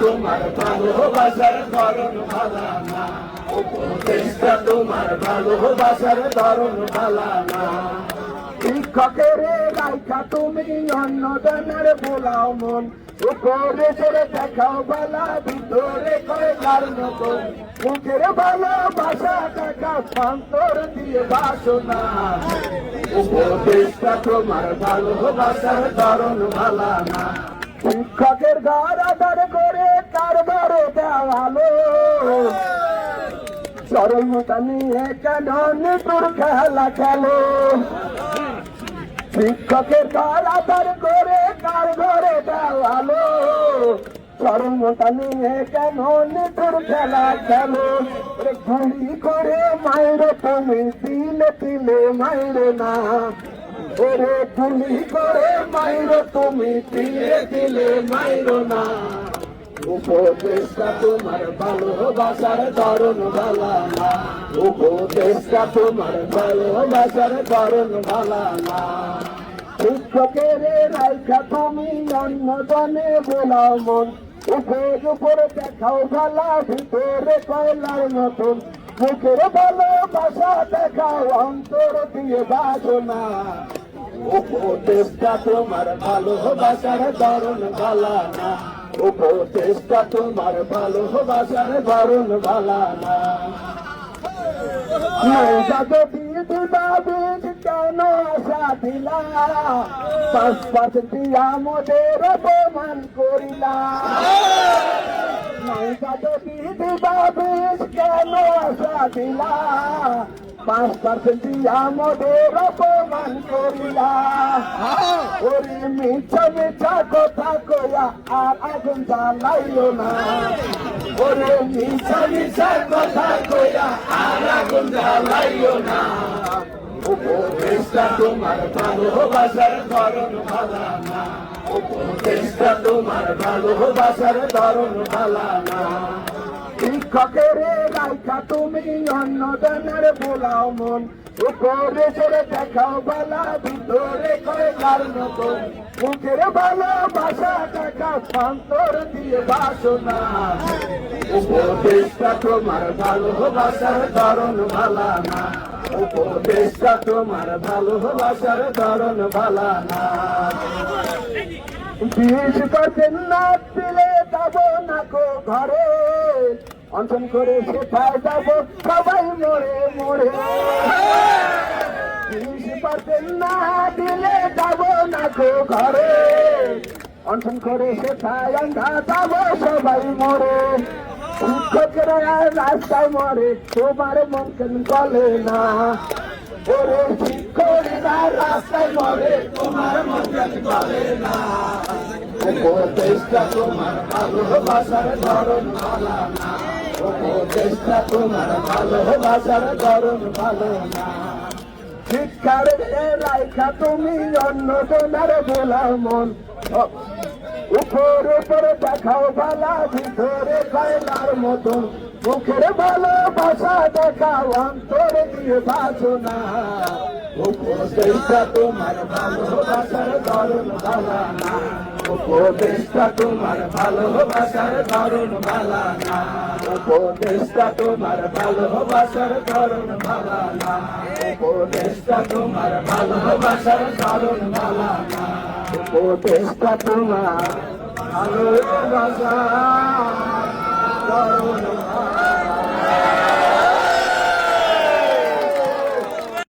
তোমার ভালোবাসার ধরন ধরন শিক্ষকের রাইখা তুমি অন্যজনের বোলাও মন। উপরে চড়ে দেখাও বালা, ভিতরে কয়লার মতো মুখের ভালোবাসা টাকা অন্তর দিয়ে বাসনা। উপদেশটা তোমার ভালোবাসার ধরন ভালা না শিক্ষকের ঘর আধার করে কারবারে দেওয়ালো সরলতা নিয়ে কেন তোর খেলা খেলো? শিক্ষকের ঘর আধার করে কার ঘরে দেওয়ালো সরলতা নিয়ে কেন তোর খেলা খেলো? গুলি করে মাইরে তুমি দিলে দিলে মাইরে না। ওরে গুলি করে মাইরো, তুমি দিলে দিলে মাইরো না। উপদেশটা তোমার ভালোবাসার ধরন ভালা না। উপদেশটা তোমার ভালোবাসার ধরন ভালা না। শিক্ষকের রাইখা তুমি অন্য জনে বোলাও মন। উপর উপরে দেখাও ভালা ভিতরে কয়লার মতন। মুখের ভালোবাসা দেখাও অন্তর দিয়ে বাসনা। উপদেশটা তোমার ভালোবাসার ধরন ভালা না উপদেশটা তোমার ভালোবাসার ধরন ভালা না নৌকাকে বিধি বাবিদ কেন আশা দিলা? পাঁচ পার্সেন্ট দিয়া মোদের অপমান করিলা। নৌকাকে বিধি বাবিদ কেন আশা দিলা? পাঁচ পার্সেন্ট দিয়া মোদের অপমান করিলা ওরে মিছা মিছা কথা কয়া আর আগুন জ্বালাইও না। ওরে মিছা মিছা কথা কয়া আর আগুন জ্বালাইও না। উপদেশটা তোমার ভালোবাসার ধরন ভালা না। উপদেশটা তোমার ভালোবাসার ধরন ভালা না। শিক্ষকের রাইখা তুমি অন্য জনের বোলাও মন। উপরে চড়ে দেখাও বালা, ভিতরে কয়লার মতন। মুখের ভালোবাসা টাকা অন্তর দিয়ে বাসনা। উপদেশটা তোমার ভালোবাসার ধরন ভালা না। উপদেশটা তোমার ভালোবাসার ধরন ভালা না। বিশ করছেন না দিলে যাব না কো ঘরে। অঞ্চন করে সেটাই যাব? সবাই মরে মরে। না দিলে যাব না কো ঘরে। অঞ্চন করে সেটাই আন্ধা যাব? সবাই মরে। রাস্তায় মরে, তোমার মন কেন চলে না? ওরে রাস্তায় মরে, তোমার মন কেন চলে না? ধরন না। উপদেশটা তোমার ভালোবাসার ধরন ভালো না শিক্ষার রাইখা তুমি অন্য জনের বোলাও মন উপর উপরে দেখাও ভালা ভিতরে কয়লার মতন মুখের ভালোবাসা দেখাও অন্তর দিয়ে বাসনা উপদেশটা তোমার ভালোবাসার ধরন ভালা না উপদেশটা তোমার ভালোবাসার ধরন ভালা না। উপদেশটা তোমার ভালোবাসার ধরন ভালা না। উপদেশটা তোমার ভালোবাসার ধরন ভালা উপদেশটা তোমার ভালোবাসার ধরন